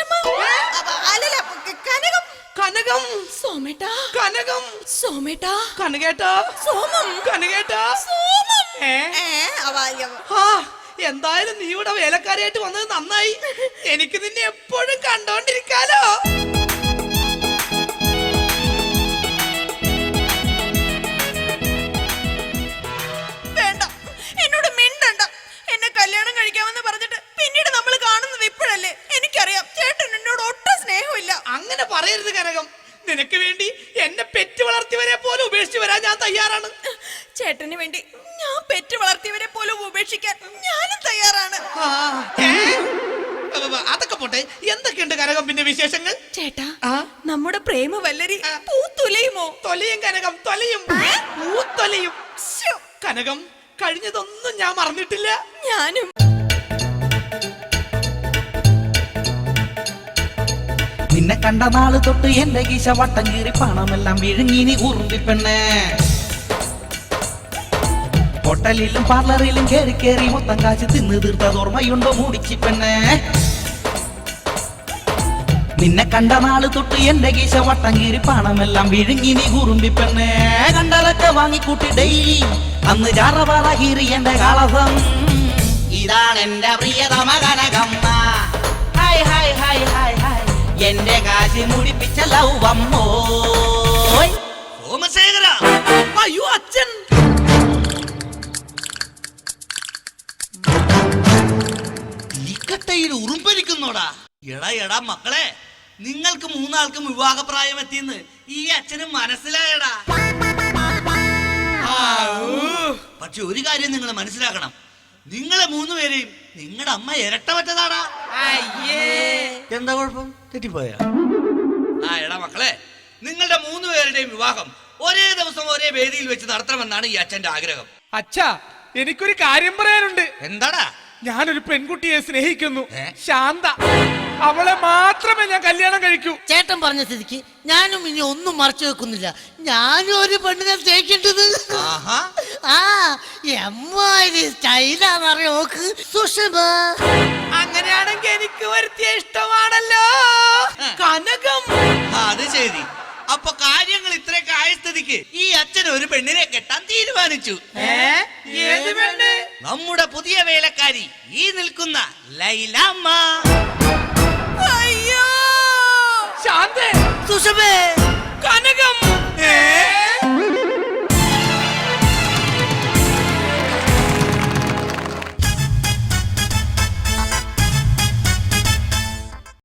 അപ്പ, അല്ലല്ല ക- കനകം. കനകം. സോമേട്ടാ. കനകം. സോമേട്ടാ. കനകേട്ടാ. സോമം. കനകേട്ടാ. സോമം. ഏ? ഏ അവ അവ- ആ എന്തായാലും നീ ഇവിടെ വേലക്കാരിയായിട്ട് വന്നത് നന്നായി. എനിക്ക് നിന്നെ എപ്പോഴും കണ്ടോണ്ടിരിക്കാലോ. പറയരുത് കനകം. നിനക്ക് വേണ്ടി എന്നെ പെറ്റ് വളർത്തിയവരെ പോലും ഉപേക്ഷിച്ച് വരാൻ ഞാൻ തയ്യാറാണ്. ചേട്ടന് വേണ്ടി ഞാൻ പെറ്റ് വളർത്തിയവരെ പോലും ഉപേക്ഷിക്കാൻ ഞാനും തയ്യാറാണ്. അതൊക്കെ പോട്ടെ. എന്തൊക്കെയുണ്ട് കനകം പിന്നെ വിശേഷങ്ങൾ? ചേട്ടാ? നമ്മുടെ പ്രേമ വല്ലരി. പൂത്തുലയുമോ? തൊലയും കനകം തൊലയും. പൂത്തൊലയും. കനകം കഴിഞ്ഞതൊന്നും ഞാൻ മറന്നിട്ടില്ല. ഞാനും. നിന്നെ കണ്ട നാൾ തൊട്ട് എന്റെ കീശ വട്ടം കീറി പണമെല്ലാം വിഴുങ്ങിനി ഉറുമ്പി പെണ്ണേ. ഹോട്ടലിലും പാർലറിലും കേറി കേറി മൊത്തം കാശ് തിന്ന് തീർത്തത് ഓർമ്മയുണ്ടോ മൂടിച്ചി പെണ്ണേ. നിന്നെ കണ്ട നാൾ തൊട്ട് എന്റെ കീശ വട്ടം കീറി പണമെല്ലാം വിഴുങ്ങിനി ഉറുമ്പി പെണ്ണേ. കണ്ടലൊക്കെ വാങ്ങിക്കൂട്ടി ഡെയിലി അന്ന് ചാറപാറ കീറി എന്റെ കാളസം ഇതാണ് എന്റെ പ്രിയതമ കനകമ്മ. എന്റെ കാശി മുടിപ്പിച്ച ലൗവമ്മോ സോമശേഖര. അയ്യോ അച്ഛൻ. തീക്കട്ടയിൽ ഉറുമ്പരിക്കുന്നോടാ. എടാ എടാ മക്കളെ. നിങ്ങൾക്ക് മൂന്നാൾക്കും വിവാഹപ്രായം എത്തിയെന്ന് ഈ അച്ഛന് മനസ്സിലായടാ. പക്ഷെ ഒരു കാര്യം നിങ്ങൾ മനസ്സിലാക്കണം. നിങ്ങളെ മൂന്നുപേരെയും നിങ്ങളുടെ അമ്മ ഇരട്ട എന്താ കുഴപ്പം? തെറ്റിപ്പോയ? ആ എടാ മക്കളെ നിങ്ങളുടെ മൂന്ന് പേരുടെയും വിവാഹം ഒരേ ദിവസം ഒരേ വേദിയിൽ വെച്ച് നടത്തണമെന്നാണ് ഈ അച്ഛന്റെ ആഗ്രഹം. അച്ഛാ എനിക്കൊരു കാര്യം പറയാനുണ്ട്. എന്താടാ? ഞാനൊരു പെൺകുട്ടിയെ സ്നേഹിക്കുന്നു. ശാന്ത അവളെ മാത്രമേ ഞാൻ കല്യാണം കഴിക്കൂ. ചേട്ടൻ പറഞ്ഞ സ്ഥിതിക്ക് ഞാനും ഇനി ഒന്നും മറച്ചു വെക്കുന്നില്ല. ഞാനും ഒരു പെണ്ണിനെ സ്നേഹിക്കേണ്ടത്. ആഹാ. ആ എമ്മാതിരി സ്റ്റൈലാന്നറിയ നോക്ക്. സുഷമ. അങ്ങനെയാണെങ്കിൽ എനിക്ക് വരുത്തിയ ഇഷ്ടമാണല്ലോ. കനകം. ആ, അത് ശരി. അപ്പൊ കാര്യങ്ങൾ ഇത്രയൊക്കെ ആയ സ്ഥിതിക്ക് ഈ അച്ഛൻ ഒരു പെണ്ണിനെ കെട്ടാൻ തീരുമാനിച്ചു. ഏ? ഏത് പെണ്ണ്? നമ്മുടെ പുതിയ വേലക്കാരി ഈ നിൽക്കുന്ന ലൈലാമ്മ. അയ്യോ! ശാന്തേ! സുഷമേ